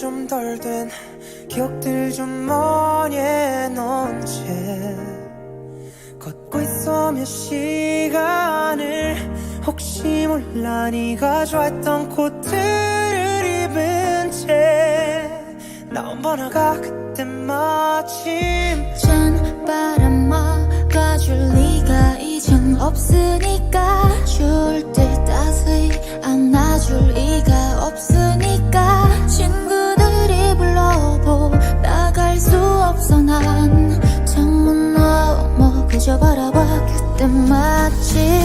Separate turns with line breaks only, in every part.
좀덜된 기억들 좀 머리에 넣은 채 있어 몇 시간을 혹시 몰라 네가 좋아했던 코트를 입은 채 나온 번화가 그때 마침
찬 바람 막아줄 리가 이젠 없으니까 마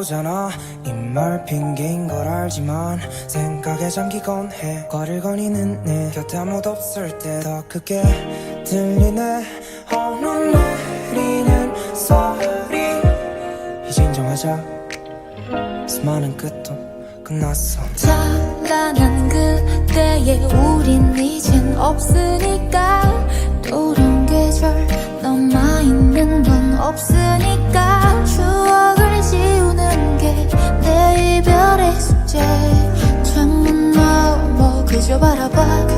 눈이 오잖아. 이말 핑계인 걸 알지만 생각에 잠기곤 해. 거리를 거니는 내 곁에 아무도 없을 때 더 크게 들리네. 어, 눈 내리는 소리. 이제 인정하자. 수많은 끝도 끝났어.
찬란한 그때의 우린 이젠 없으니까 哪怕